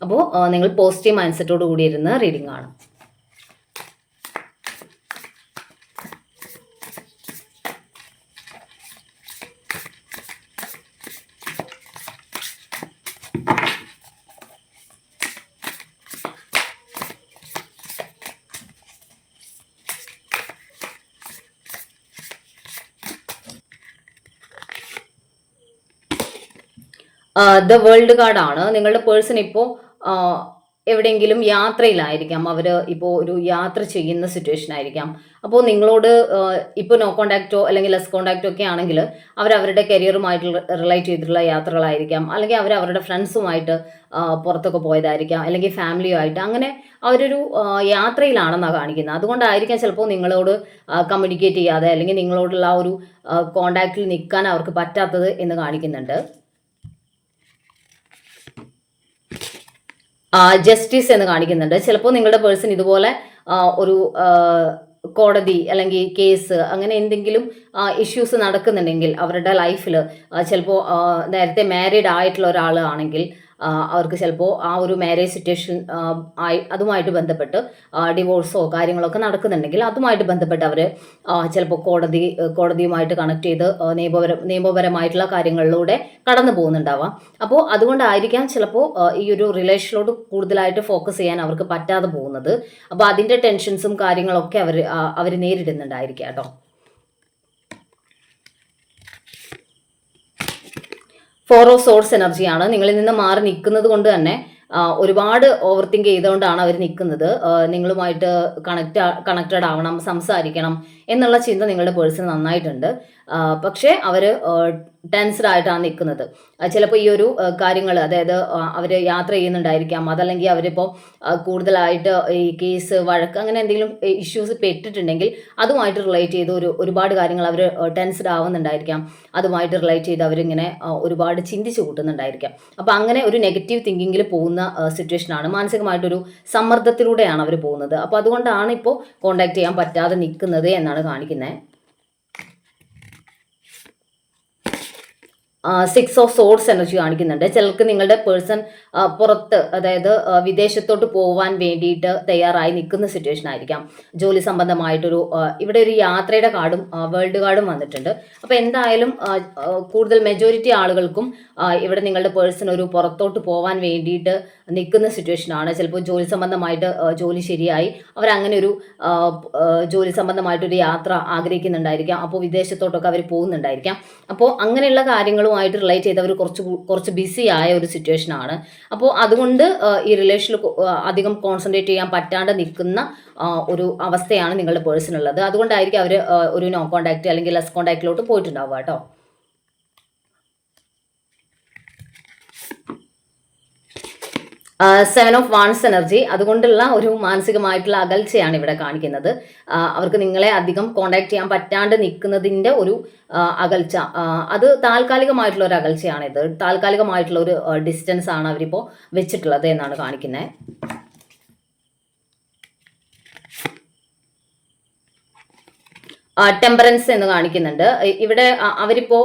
അപ്പോൾ നിങ്ങൾ positive mind സെറ്റോട് കൂടി ഇരുന്ന് റീഡിംഗ് ആണ് ദ വേൾഡ് കാർഡാണ് നിങ്ങളുടെ പേഴ്സൺ ഇപ്പോൾ എവിടെയെങ്കിലും യാത്രയിലായിരിക്കാം. അവർ ഇപ്പോൾ ഒരു യാത്ര ചെയ്യുന്ന സിറ്റുവേഷൻ ആയിരിക്കാം. അപ്പോൾ നിങ്ങളോട് ഇപ്പോൾ നോ കോണ്ടാക്റ്റോ അല്ലെങ്കിൽ ലെസ് കോണ്ടാക്റ്റോ ഒക്കെ ആണെങ്കിൽ അവർ അവരുടെ കരിയറുമായിട്ട് റിലേറ്റ് ചെയ്തിട്ടുള്ള യാത്രകളായിരിക്കാം. അല്ലെങ്കിൽ അവർ അവരുടെ ഫ്രണ്ട്സുമായിട്ട് പുറത്തൊക്കെ പോയതായിരിക്കാം. അല്ലെങ്കിൽ ഫാമിലിയുമായിട്ട് അങ്ങനെ അവരൊരു യാത്രയിലാണെന്നാണ് കാണിക്കുന്നത്. അതുകൊണ്ടായിരിക്കാം ചിലപ്പോൾ നിങ്ങളോട് കമ്മ്യൂണിക്കേറ്റ് ചെയ്യാതെ അല്ലെങ്കിൽ നിങ്ങളോടുള്ള ആ ഒരു കോണ്ടാക്റ്റിൽ നിൽക്കാൻ അവർക്ക് പറ്റാത്തത് എന്ന് കാണിക്കുന്നുണ്ട്. ജസ്റ്റിസ് എന്ന് കാണിക്കുന്നുണ്ട്. ചിലപ്പോൾ നിങ്ങളുടെ പേഴ്സൺ ഇതുപോലെ ഒരു കോടതി അല്ലെങ്കിൽ കേസ് അങ്ങനെ എന്തെങ്കിലും ഇഷ്യൂസ് നടക്കുന്നുണ്ടെങ്കിൽ അവരുടെ ലൈഫിൽ ചിലപ്പോൾ നേരത്തെ മാരീഡ് ആയിട്ടുള്ള ആ, അവർക്ക് ചിലപ്പോൾ ആ ഒരു മാരേജ് സിറ്റുവേഷൻ ആയി അതുമായിട്ട് ബന്ധപ്പെട്ട് ഡിവോഴ്സോ കാര്യങ്ങളൊക്കെ നടക്കുന്നുണ്ടെങ്കിൽ അതുമായിട്ട് ബന്ധപ്പെട്ട് അവർ ചിലപ്പോൾ കോടതി കോടതിയുമായിട്ട് കണക്ട് ചെയ്ത് നിയമപര നിയമപരം നിയമപരമായിട്ടുള്ള കാര്യങ്ങളിലൂടെ കടന്നു പോകുന്നുണ്ടാവാം. അപ്പോൾ അതുകൊണ്ടായിരിക്കാം ചിലപ്പോൾ ഈ ഒരു റിലേഷനിലോട്ട് കൂടുതലായിട്ട് ഫോക്കസ് ചെയ്യാൻ അവർക്ക് പറ്റാതെ പോകുന്നത്. അപ്പോൾ അതിന്റെ ടെൻഷൻസും കാര്യങ്ങളൊക്കെ അവർ അവർ നേരിടുന്നുണ്ടായിരിക്കാം കേട്ടോ. ഓഫ് സോഴ്സ് എനർജിയാണ്. നിങ്ങളിൽ നിന്ന് മാറി നിൽക്കുന്നത് കൊണ്ട് തന്നെ ഒരുപാട് ഓവർ തിങ്ക് ചെയ്തുകൊണ്ടാണ് അവർ നിൽക്കുന്നത് നിങ്ങളുമായിട്ട് കണക്റ്റ് കണക്റ്റഡ് ആവണം സംസാരിക്കണം എന്നുള്ള ചിന്ത നിങ്ങളുടെ പേഴ്സൺ നന്നായിട്ടുണ്ട്. പക്ഷേ അവർ ടെൻസ്ഡ് ആയിട്ടാണ് നിൽക്കുന്നത് ചിലപ്പോൾ ഈ ഒരു കാര്യങ്ങൾ അതായത് അവർ യാത്ര ചെയ്യുന്നുണ്ടായിരിക്കാം. അതല്ലെങ്കിൽ അവരിപ്പോൾ കൂടുതലായിട്ട് ഈ കേസ് വഴക്ക് അങ്ങനെ എന്തെങ്കിലും ഇഷ്യൂസ് പെട്ടിട്ടുണ്ടെങ്കിൽ അതുമായിട്ട് റിലേറ്റ് ചെയ്ത് ഒരു ഒരുപാട് കാര്യങ്ങൾ അവർ ടെൻസ്ഡ് ആവുന്നുണ്ടായിരിക്കാം. അതുമായിട്ട് റിലേറ്റ് ചെയ്ത് അവരിങ്ങനെ ഒരുപാട് ചിന്തിച്ചു കൂട്ടുന്നുണ്ടായിരിക്കാം. അപ്പോൾ അങ്ങനെ ഒരു നെഗറ്റീവ് തിങ്കിങ്ങിൽ പോകുന്ന സിറ്റുവേഷനാണ് മാനസികമായിട്ടൊരു സമ്മർദ്ദത്തിലൂടെയാണ് അവർ പോകുന്നത്. അപ്പോൾ അതുകൊണ്ടാണ് ഇപ്പോൾ കോണ്ടാക്ട് ചെയ്യാൻ പറ്റാതെ നിൽക്കുന്നത് എന്നാണ് കാണിക്കുന്നത് സിക്സ് ഓഫ് സോഴ്സ് എനർജി കാണിക്കുന്നുണ്ട്. ചിലർക്ക് നിങ്ങളുടെ പേഴ്സൺ പുറത്ത് അതായത് വിദേശത്തോട്ട് പോകാൻ വേണ്ടിയിട്ട് തയ്യാറായി നിൽക്കുന്ന സിറ്റുവേഷൻ ആയിരിക്കാം. ജോലി സംബന്ധമായിട്ടൊരു ഇവിടെ ഒരു യാത്രയുടെ കാർഡും വേൾഡ് കാർഡും വന്നിട്ടുണ്ട്. അപ്പോൾ എന്തായാലും കൂടുതൽ മെജോറിറ്റി ആളുകൾക്കും ഇവിടെ നിങ്ങളുടെ പേഴ്സൺ ഒരു പുറത്തോട്ട് പോകാൻ വേണ്ടിയിട്ട് നിൽക്കുന്ന സിറ്റുവേഷനാണ് ചിലപ്പോൾ ജോലി സംബന്ധമായിട്ട് ജോലി ശരിയായി. അവരങ്ങനെ ഒരു ജോലി സംബന്ധമായിട്ടൊരു യാത്ര ആഗ്രഹിക്കുന്നുണ്ടായിരിക്കാം. അപ്പോൾ വിദേശത്തോട്ടൊക്കെ അവർ പോകുന്നുണ്ടായിരിക്കാം. അപ്പോൾ അങ്ങനെയുള്ള കാര്യങ്ങളുമായിട്ട് റിലേറ്റ് ചെയ്ത് അവർ കുറച്ച് കുറച്ച് ബിസി ആയ ഒരു സിറ്റുവേഷൻ ആണ്. അപ്പോൾ അതുകൊണ്ട് ഈ റിലേഷനിൽ അധികം കോൺസെൻട്രേറ്റ് ചെയ്യാൻ പറ്റാണ്ട് നിൽക്കുന്ന ഒരു അവസ്ഥയാണ് നിങ്ങളുടെ പേഴ്സണുള്ളത് അതുകൊണ്ടായിരിക്കും അവർ ഒരു നോ കോൺടാക്റ്റ് അല്ലെങ്കിൽ ലെസ് കോൺടാക്റ്റിലോട്ട് പോയിട്ടുണ്ടാവുക കേട്ടോ. സെവൻ ഓഫ് വാൺസ് എനർജി അതുകൊണ്ടുള്ള ഒരു മാനസികമായിട്ടുള്ള അകൽച്ചയാണ് ഇവിടെ കാണിക്കുന്നത്. അവർക്ക് നിങ്ങളെ അധികം കോണ്ടാക്ട് ചെയ്യാൻ പറ്റാണ്ട് നിൽക്കുന്നതിന്റെ ഒരു അകൽച്ച. അത് താൽക്കാലികമായിട്ടുള്ള ഒരു അകൽച്ചയാണ് ഇത് താൽക്കാലികമായിട്ടുള്ള ഒരു ഡിസ്റ്റൻസ് ആണ് അവരിപ്പോൾ വെച്ചിട്ടുള്ളത് എന്നാണ് കാണിക്കുന്നത് ടെമ്പറൻസ് എന്ന് കാണിക്കുന്നുണ്ട്. ഇവിടെ അവരിപ്പോ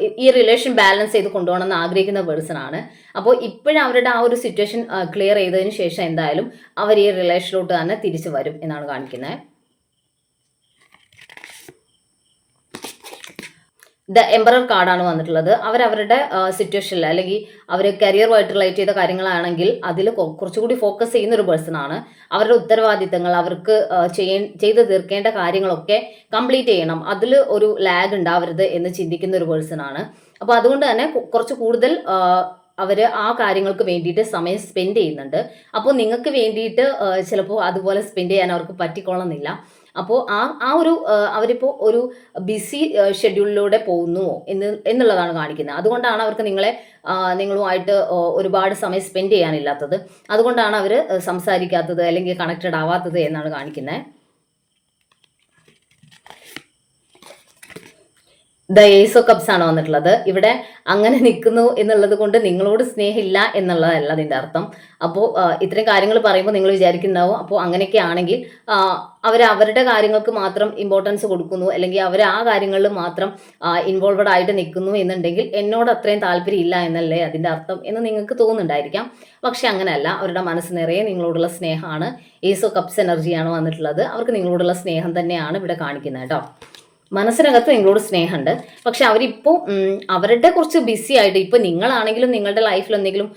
ഈ- റിലേഷൻ ബാലൻസ് ചെയ്ത് കൊണ്ടുപോകണം എന്ന് ആഗ്രഹിക്കുന്ന പേഴ്സൺ ആണ്. അപ്പോൾ ഇപ്പോഴും അവരുടെ ആ ഒരു സിറ്റുവേഷൻ ക്ലിയർ ചെയ്തതിന് ശേഷം എന്തായാലും അവർ ഈ റിലേഷനിലോട്ട് തന്നെ തിരിച്ചു വരും എന്നാണ് കാണിക്കുന്നത് ദ എംബറർ കാർഡാണ് വന്നിട്ടുള്ളത്. അവരവരുടെ സിറ്റുവേഷനിൽ അല്ലെങ്കിൽ അവർ കരിയറുമായിട്ട് റിലേറ്റ് ചെയ്ത കാര്യങ്ങളാണെങ്കിൽ അതിൽ കുറച്ചുകൂടി ഫോക്കസ് ചെയ്യുന്ന ഒരു പേഴ്സൺ ആണ്. അവരുടെ ഉത്തരവാദിത്തങ്ങൾ അവർക്ക് ചെയ്യ ചെയ്ത് തീർക്കേണ്ട കാര്യങ്ങളൊക്കെ കംപ്ലീറ്റ് ചെയ്യണം. അതിൽ ഒരു ലാഗ് ഉണ്ടാവരുത് എന്ന് ചിന്തിക്കുന്ന ഒരു പേഴ്സൺ ആണ്. അപ്പോൾ അതുകൊണ്ട് തന്നെ കുറച്ച് കൂടുതൽ അവർ ആ കാര്യങ്ങൾക്ക് വേണ്ടിയിട്ട് സമയം സ്പെൻഡ് ചെയ്യുന്നുണ്ട്. അപ്പോൾ നിങ്ങൾക്ക് വേണ്ടിയിട്ട് ചിലപ്പോൾ അതുപോലെ സ്പെൻഡ് ചെയ്യാൻ അവർക്ക് പറ്റിക്കൊള്ളുന്നില്ല അപ്പോൾ ആ ആ ഒരു അവരിപ്പോൾ ഒരു ബിസി ഷെഡ്യൂളിലൂടെ പോകുന്നുവോ എന്ന് എന്നുള്ളതാണ് കാണിക്കുന്നത്. അതുകൊണ്ടാണ് അവർക്ക് നിങ്ങളെ നിങ്ങളുമായിട്ട് ഒരുപാട് സമയം സ്പെൻഡ് ചെയ്യാനില്ലാത്തത്. അതുകൊണ്ടാണ് അവർ സംസാരിക്കാത്തത് അല്ലെങ്കിൽ കണക്റ്റഡ് ആവാത്തത് എന്നാണ് കാണിക്കുന്നത് ദ ഏസോ കപ്സ് ആണ് വന്നിട്ടുള്ളത്. ഇവിടെ അങ്ങനെ നിൽക്കുന്നു എന്നുള്ളത് കൊണ്ട് നിങ്ങളോട് സ്നേഹമില്ല എന്നുള്ളതല്ല അതിന്റെ അർത്ഥം. അപ്പോൾ ഇത്രയും കാര്യങ്ങൾ പറയുമ്പോൾ നിങ്ങൾ വിചാരിക്കുന്നുണ്ടാവും. അപ്പോൾ അങ്ങനെയൊക്കെ ആണെങ്കിൽ അവർ അവരുടെ കാര്യങ്ങൾക്ക് മാത്രം ഇമ്പോർട്ടൻസ് കൊടുക്കുന്നു. അല്ലെങ്കിൽ അവർ ആ കാര്യങ്ങളിൽ മാത്രം ഇൻവോൾവഡ് ആയിട്ട് നിൽക്കുന്നു എന്നുണ്ടെങ്കിൽ എന്നോട് അത്രയും താല്പര്യം ഇല്ല എന്നല്ലേ അതിന്റെ അർത്ഥം എന്ന് നിങ്ങൾക്ക് തോന്നുന്നുണ്ടായിരിക്കാം. പക്ഷെ അങ്ങനെയല്ല. അവരുടെ മനസ്സ് നിറയെ നിങ്ങളോടുള്ള സ്നേഹമാണ്. ഏസോ കപ്സ് എനർജിയാണ് വന്നിട്ടുള്ളത്. അവർക്ക് നിങ്ങളോടുള്ള സ്നേഹം തന്നെയാണ് ഇവിടെ കാണിക്കുന്നത് കേട്ടോ. മനസ്സിനകത്ത് നിങ്ങളോട് സ്നേഹമുണ്ട്. പക്ഷെ അവരിപ്പോൾ അവരുടെ കുറച്ച് ബിസി ആയിട്ട് ഇപ്പോൾ നിങ്ങളാണെങ്കിലും നിങ്ങളുടെ ലൈഫിൽ എന്തെങ്കിലും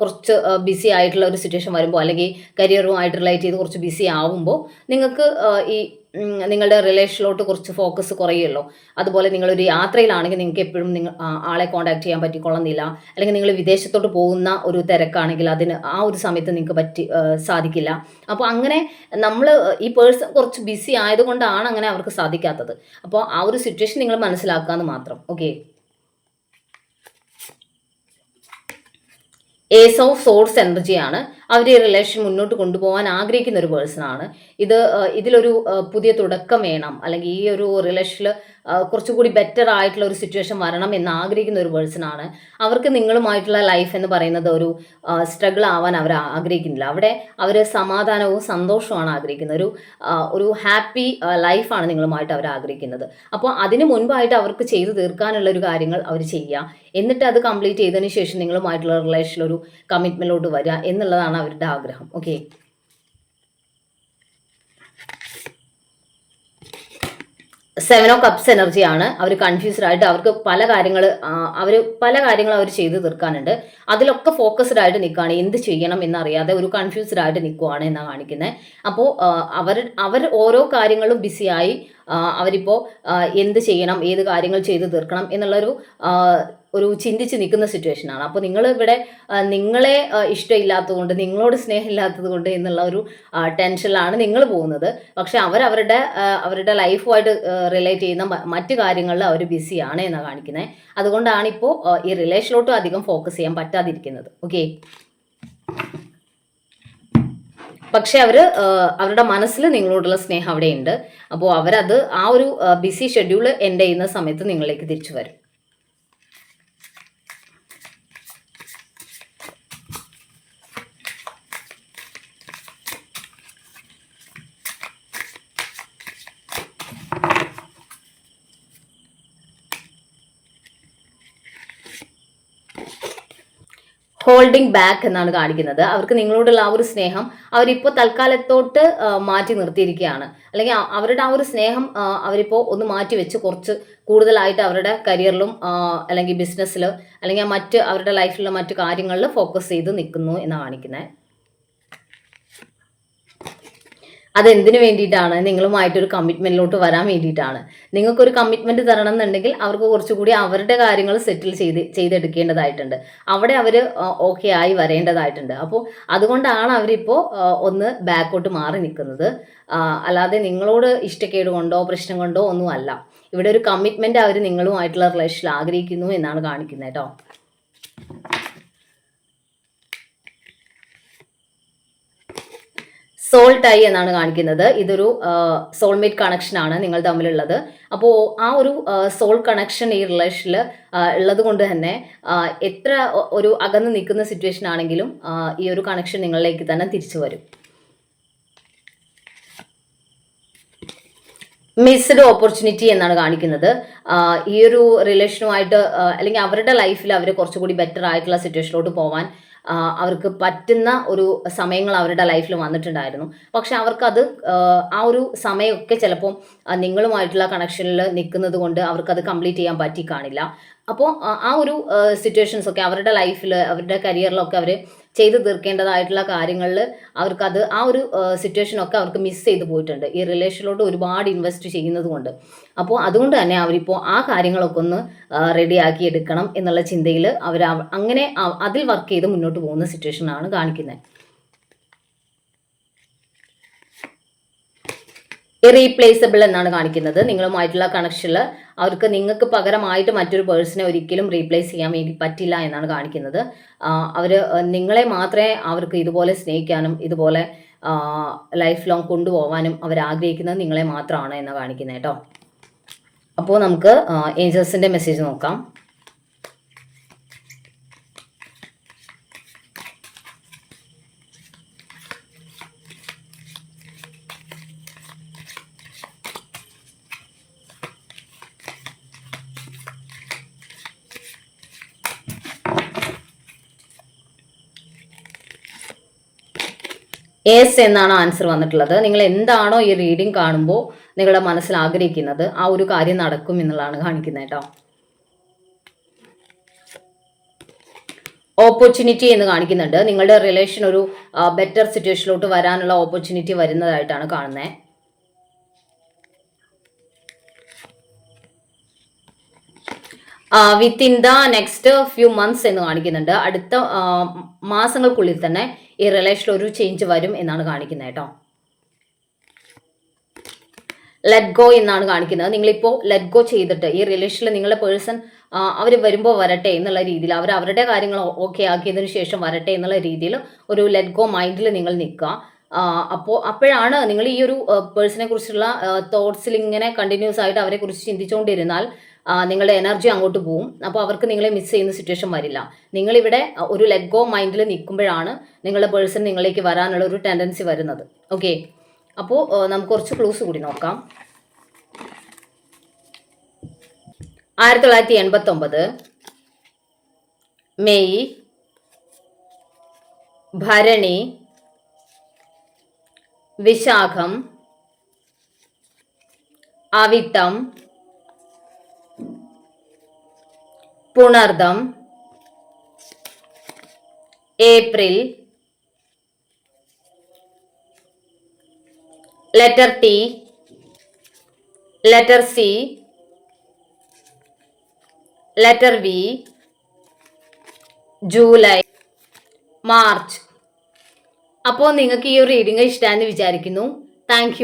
കുറച്ച് ബിസി ആയിട്ടുള്ള ഒരു സിറ്റുവേഷൻ വരുമ്പോൾ അല്ലെങ്കിൽ കരിയറുമായിട്ട് റിലേറ്റ് ചെയ്ത് കുറച്ച് ബിസി ആവുമ്പോൾ നിങ്ങൾക്ക് ഈ നിങ്ങളുടെ റിലേഷനിലോട്ട് കുറച്ച് ഫോക്കസ് കുറയുമല്ലോ. അതുപോലെ നിങ്ങളൊരു യാത്രയിലാണെങ്കിൽ നിങ്ങൾക്ക് എപ്പോഴും നിങ്ങൾ ആളെ കോൺടാക്ട് ചെയ്യാൻ പറ്റിക്കൊള്ളുന്നില്ല അല്ലെങ്കിൽ നിങ്ങൾ വിദേശത്തോട്ട് പോകുന്ന ഒരു തിരക്കാണെങ്കിൽ അതിന് ആ ഒരു സമയത്ത് നിങ്ങൾക്ക് പറ്റി സാധിക്കില്ല. അപ്പോൾ അങ്ങനെ നമ്മൾ ഈ പേഴ്സൺ കുറച്ച് ബിസി ആയതുകൊണ്ടാണ് അങ്ങനെ അവർക്ക് സാധിക്കാത്തത്. അപ്പോൾ ആ ഒരു സിറ്റുവേഷൻ നിങ്ങൾ മനസ്സിലാക്കാന്ന് മാത്രം. ഓക്കെ ഏസ് ഓഫ് സോഴ്സ് എനർജിയാണ് അവർ ഈ റിലേഷൻ മുന്നോട്ട് കൊണ്ടുപോകാൻ ആഗ്രഹിക്കുന്ന ഒരു പേഴ്സൺ ആണ്. ഇത് ഇതിലൊരു പുതിയ തുടക്കം വേണം. അല്ലെങ്കിൽ ഈ ഒരു റിലേഷനിൽ കുറച്ചുകൂടി ബെറ്റർ ആയിട്ടുള്ള ഒരു സിറ്റുവേഷൻ വരണം എന്ന് ആഗ്രഹിക്കുന്ന ഒരു പേഴ്സണാണ് അവർക്ക് നിങ്ങളുമായിട്ടുള്ള ലൈഫ് എന്ന് പറയുന്നത് ഒരു സ്ട്രഗിൾ ആവാൻ അവർ ആഗ്രഹിക്കുന്നില്ല. അവിടെ അവർ സമാധാനവും സന്തോഷവുമാണ് ആഗ്രഹിക്കുന്നത്. ഒരു ഒരു ഹാപ്പി ലൈഫാണ് നിങ്ങളുമായിട്ട് അവർ ആഗ്രഹിക്കുന്നത്. അപ്പോൾ അതിന് മുൻപായിട്ട് അവർക്ക് ചെയ്തു തീർക്കാനുള്ള ഒരു കാര്യങ്ങൾ അവർ ചെയ്യുക. എന്നിട്ട് അത് കംപ്ലീറ്റ് ചെയ്തതിന് ശേഷം നിങ്ങളുമായിട്ടുള്ള റിലേഷനിൽ ഒരു കമ്മിറ്റ്മെന്റിലോട്ട് വരിക എന്നുള്ളതാണ് അവരുടെ ആഗ്രഹം. ഓക്കെ സെവൻ ഓ കപ്സ് എനർജിയാണ് അവർ കൺഫ്യൂസ്ഡ് ആയിട്ട് അവർക്ക് പല കാര്യങ്ങൾ അവർ പല കാര്യങ്ങൾ അവർ ചെയ്തു തീർക്കാനുണ്ട്. അതിലൊക്കെ ഫോക്കസ്ഡ് ആയിട്ട് നിൽക്കുകയാണ് എന്ത് ചെയ്യണം എന്നറിയാതെ ഒരു കൺഫ്യൂസ്ഡ് ആയിട്ട് നിൽക്കുവാണ് എന്നാണ് കാണിക്കുന്നത് അപ്പോൾ അവർ അവർ ഓരോ കാര്യങ്ങളും ബിസിയായി അവരിപ്പോൾ എന്ത് ചെയ്യണം ഏത് കാര്യങ്ങൾ ചെയ്തു തീർക്കണം എന്നുള്ളൊരു ഒരു ചിന്തിച്ച് നിൽക്കുന്ന സിറ്റുവേഷനാണ് അപ്പോൾ നിങ്ങൾ ഇവിടെ നിങ്ങളെ ഇഷ്ടമില്ലാത്തതുകൊണ്ട് നിങ്ങളോട് സ്നേഹമില്ലാത്തതുകൊണ്ട് എന്നുള്ള ഒരു ടെൻഷനിലാണ് നിങ്ങൾ പോകുന്നത്. പക്ഷെ അവരവരുടെ അവരുടെ ലൈഫുമായിട്ട് റിലേറ്റ് ചെയ്യുന്ന മറ്റു കാര്യങ്ങളിൽ അവർ ബിസിയാണ് എന്നാണ് കാണിക്കുന്നത് അതുകൊണ്ടാണ് ഇപ്പോൾ ഈ റിലേഷനിലോട്ടും അധികം ഫോക്കസ് ചെയ്യാൻ പറ്റാതിരിക്കുന്നത്. ഓക്കെ പക്ഷെ അവർ അവരുടെ മനസ്സിൽ നിങ്ങളോടുള്ള സ്നേഹം അവിടെയുണ്ട്. അപ്പോൾ അവരത് ആ ഒരു ബിസി ഷെഡ്യൂൾ എൻഡ് ചെയ്യുന്ന സമയത്ത് നിങ്ങളിലേക്ക് തിരിച്ചു വരും. ഹോൾഡിംഗ് ബാക്ക് എന്നാണ് കാണിക്കുന്നത്. അവർക്ക് നിങ്ങളോടുള്ള ആ ഒരു സ്നേഹം അവരിപ്പോൾ തൽക്കാലത്തോട്ട് മാറ്റി നിർത്തിയിരിക്കുകയാണ്. അല്ലെങ്കിൽ അവരുടെ ആ ഒരു സ്നേഹം അവരിപ്പോൾ ഒന്ന് മാറ്റി വെച്ച് കുറച്ച് കൂടുതലായിട്ട് അവരുടെ കരിയറിലും അല്ലെങ്കിൽ ബിസിനസ്സിൽ അല്ലെങ്കിൽ മറ്റ് അവരുടെ ലൈഫിലുള്ള മറ്റു കാര്യങ്ങളിൽ ഫോക്കസ് ചെയ്ത് നിൽക്കുന്നു എന്നാണ് കാണിക്കുന്നത്. അതെന്തിനു വേണ്ടിയിട്ടാണ്? നിങ്ങളുമായിട്ടൊരു കമ്മിറ്റ്മെന്റിലോട്ട് വരാൻ വേണ്ടിയിട്ടാണ്. നിങ്ങൾക്കൊരു കമ്മിറ്റ്മെന്റ് തരണം എന്നുണ്ടെങ്കിൽ അവർക്ക് കുറച്ചുകൂടി അവരുടെ കാര്യങ്ങൾ സെറ്റിൽ ചെയ്ത് ചെയ്തെടുക്കേണ്ടതായിട്ടുണ്ട്. അവിടെ അവർ ഓക്കെ ആയി വരേണ്ടതായിട്ടുണ്ട്. അപ്പോൾ അതുകൊണ്ടാണ് അവരിപ്പോൾ ഒന്ന് ബാക്കോട്ട് മാറി നിൽക്കുന്നത്. അല്ലാതെ നിങ്ങളോട് ഇഷ്ടക്കേട് കൊണ്ടോ പ്രശ്നം കൊണ്ടോ ഒന്നും അല്ല ഇവിടെ ഒരു കമ്മിറ്റ്മെന്റ് അവർ നിങ്ങളുമായിട്ടുള്ള റിലേഷനിൽ ആഗ്രഹിക്കുന്നു എന്നാണ് കാണിക്കുന്നത് കേട്ടോ. സോൾ ടൈ എന്നാണ് കാണിക്കുന്നത്. ഇതൊരു സോൾമേറ്റ് കണക്ഷൻ ആണ് നിങ്ങൾ തമ്മിലുള്ളത്. അപ്പോൾ ആ ഒരു സോൾ കണക്ഷൻ ഈ റിലേഷനിൽ ഉള്ളത് കൊണ്ട് തന്നെ എത്ര ഒരു അകന്ന് നിൽക്കുന്ന സിറ്റുവേഷൻ ആണെങ്കിലും ഈ ഒരു കണക്ഷൻ നിങ്ങളിലേക്ക് തന്നെ തിരിച്ചു വരും. മിസ്ഡ് ഓപ്പർച്യൂണിറ്റി എന്നാണ് കാണിക്കുന്നത്. ഈ ഒരു റിലേഷനുമായിട്ട് അല്ലെങ്കിൽ അവരുടെ ലൈഫിൽ അവർ കുറച്ചുകൂടി ബെറ്റർ ആയിട്ടുള്ള സിറ്റുവേഷനിലോട്ട് പോവാൻ അവർക്ക് പറ്റുന്ന ഒരു സമയങ്ങൾ അവരുടെ ലൈഫിൽ വന്നിട്ടുണ്ടായിരുന്നു. പക്ഷെ അവർക്കത് ആ, ഒരു സമയമൊക്കെ ചിലപ്പോൾ നിങ്ങളുമായിട്ടുള്ള കണക്ഷനിൽ നിൽക്കുന്നത് കൊണ്ട് അവർക്കത് കംപ്ലീറ്റ് ചെയ്യാൻ പറ്റി കാണില്ല അപ്പോൾ ആ ഒരു സിറ്റുവേഷൻസ് ഒക്കെ അവരുടെ ലൈഫിൽ അവരുടെ കരിയറിലൊക്കെ അവർ ചെയ്തു തീർക്കേണ്ടതായിട്ടുള്ള കാര്യങ്ങളിൽ അവർക്കത് ആ ഒരു സിറ്റുവേഷനൊക്കെ അവർക്ക് മിസ് ചെയ്തു പോയിട്ടുണ്ട്. ഈ റിലേഷനിലോട്ട് ഒരുപാട് ഇൻവെസ്റ്റ് ചെയ്യുന്നത് കൊണ്ട് അപ്പോൾ അതുകൊണ്ട് തന്നെ അവരിപ്പോൾ ആ കാര്യങ്ങളൊക്കെ ഒന്ന് റെഡിയാക്കി എടുക്കണം എന്നുള്ള ചിന്തയിൽ അവർ അങ്ങനെ അതിൽ വർക്ക് ചെയ്ത് മുന്നോട്ട് പോകുന്ന സിറ്റുവേഷനാണ് കാണിക്കുന്നത് ഇറീപ്ലേസബിൾ എന്നാണ് കാണിക്കുന്നത്. നിങ്ങളുമായിട്ടുള്ള കണക്ഷനിൽ അവർക്ക് നിങ്ങൾക്ക് പകരമായിട്ട് മറ്റൊരു പേഴ്സണെ ഒരിക്കലും റീപ്ലേസ് ചെയ്യാൻ വേണ്ടി പറ്റില്ല എന്നാണ് കാണിക്കുന്നത്. അവർ നിങ്ങളെ മാത്രമേ അവർക്ക് ഇതുപോലെ സ്നേഹിക്കാനും ഇതുപോലെ ലൈഫ് ലോങ് കൊണ്ടുപോകാനും അവർ ആഗ്രഹിക്കുന്നത് നിങ്ങളെ മാത്രമാണ് എന്ന് കാണിക്കുന്നത് കേട്ടോ. അപ്പോൾ നമുക്ക് ഏഞ്ചൽസിന്റെ മെസ്സേജ് നോക്കാം. എസ് എന്നാണ് ആൻസർ വന്നിട്ടുള്ളത്. നിങ്ങൾ എന്താണോ ഈ റീഡിംഗ് കാണുമ്പോൾ നിങ്ങളുടെ മനസ്സിൽ ആഗ്രഹിക്കുന്നത് ആ ഒരു കാര്യം നടക്കും എന്നുള്ളതാണ് കാണിക്കുന്നത് കേട്ടോ. ഓപ്പർച്യൂണിറ്റി എന്ന് കാണിക്കുന്നുണ്ട്. നിങ്ങളുടെ റിലേഷൻ ഒരു ബെറ്റർ സിറ്റുവേഷനിലോട്ട് വരാനുള്ള ഓപ്പർച്യൂണിറ്റി വരുന്നതായിട്ടാണ് കാണുന്നത് within the next few months എന്ന് കാണിക്കുന്നുണ്ട്. അടുത്ത മാസങ്ങൾക്കുള്ളിൽ തന്നെ ഈ റിലേഷനിൽ ഒരു ചേഞ്ച് വരും എന്നാണ് കാണിക്കുന്നത് കേട്ടോ. ലെറ്റ് ഗോ എന്നാണ് കാണിക്കുന്നത്. നിങ്ങളിപ്പോൾ ലെറ്റ് ഗോ ചെയ്തിട്ട് ഈ റിലേഷനിൽ നിങ്ങളുടെ പേഴ്സൺ അവർ വരുമ്പോൾ വരട്ടെ എന്നുള്ള രീതിയിൽ അവർ അവരുടെ കാര്യങ്ങൾ ഓക്കെ ആക്കിയതിനു ശേഷം വരട്ടെ എന്നുള്ള രീതിയിൽ ഒരു ലെറ്റ് ഗോ മൈൻഡിൽ നിങ്ങൾ നിൽക്കുക. അപ്പോൾ അപ്പോഴാണ് നിങ്ങൾ ഈ ഒരു പേഴ്സണെ കുറിച്ചുള്ള തോട്ട്സിൽ ഇങ്ങനെ കണ്ടിന്യൂസ് ആയിട്ട് അവരെ കുറിച്ച് ചിന്തിച്ചുകൊണ്ടിരുന്നാൽ നിങ്ങളുടെ എനർജി അങ്ങോട്ട് പോവും. അപ്പോൾ അവർക്ക് നിങ്ങളെ മിസ് ചെയ്യുന്ന സിറ്റുവേഷൻ വരില്ല. നിങ്ങളിവിടെ ഒരു ലെറ്റ് ഗോ മൈൻഡിൽ നിൽക്കുമ്പോഴാണ് നിങ്ങളുടെ പേഴ്സൺ നിങ്ങളിലേക്ക് വരാനുള്ള ഒരു ടെൻഡൻസി വരുന്നത്. ഓക്കെ അപ്പോൾ നമുക്ക് കുറച്ച് ക്ലൂസ് കൂടി നോക്കാം. ആയിരത്തി തൊള്ളായിരത്തി എൺപത്തി ഒമ്പത് May Bharani Vishakham Avittam Punartham. April. Letter T. Letter C. Letter V. July. March. അപ്പോൾ നിങ്ങൾക്ക് ഈ ഒരു റീഡിംഗ് ഇഷ്ടമാണെന്ന് വിചാരിക്കുന്നു. താങ്ക്